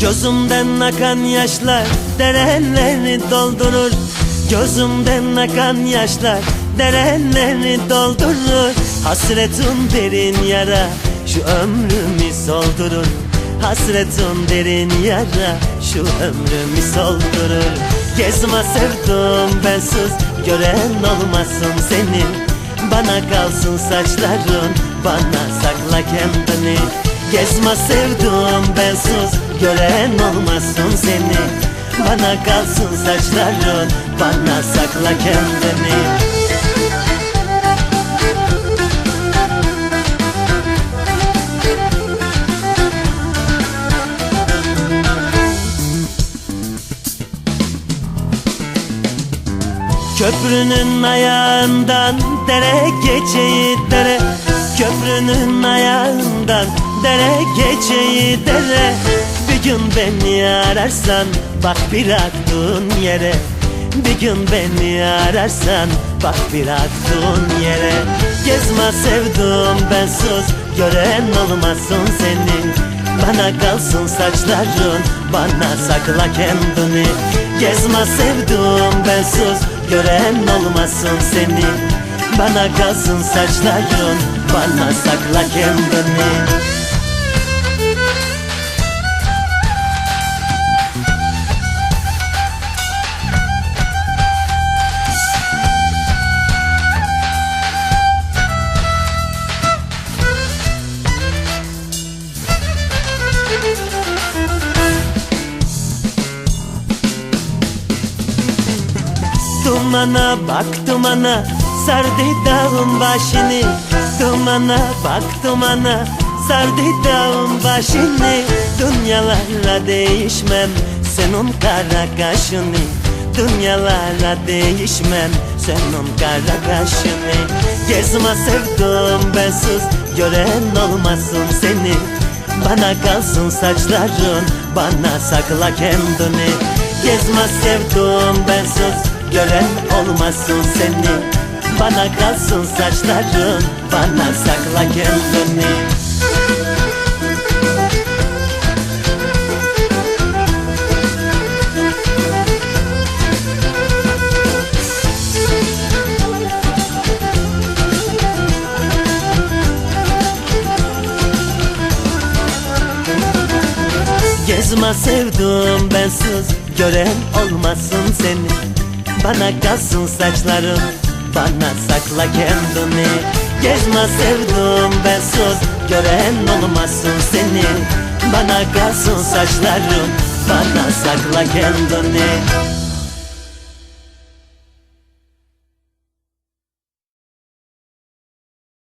Gözümden akan yaşlar derenleri doldurur. Gözümden akan yaşlar derenleri doldurur. Hasretin derin yara şu ömrümü soldurur. Hasretin derin yara şu ömrümü soldurur Gezme sevdum bensiz gören olmasın seni. Bana kalsın saçların bana sakla kendini. Gezme sevdum bensiz gören olmasın seni. Bana kalsın saçların bana sakla kendini Köprünün ayağından dere geçeyi dere. Köprünün ayağından dere geçeyi dere. Bir gün beni ararsan bak bir aklın yere. Bir gün beni ararsan bak bir aklın yere. Gezme sevdum ben sus gören olmasın senin. Bana kalsın saçların Bana sakla kendini Gezme sevdum ben sus Gören olmasın seni. Bana kalsın saçların Bana sakla kendini Dumana bak dumana Sardı dağın başını. Dumana bak dumana Sardı dağın başını. Dünyalarla değişmem. Senin kara kaşını. Dünyalarla değişmem. Senin kara kaşını. Gezme sevdum bensiz. Gören olmasın seni. Bana kalsın saçların. Bana sakla kendini. Gezme sevdum bensiz Gören olmasın seni. Bana kalsın saçların Bana sakla kendini. Gezme sevdum bensiz Gören olmasın seni Bana kalsın saçların Bana sakla kendini. Gezme sevdum bensiz Gören olmasın seni. Bana kalsın saçların Bana sakla kendini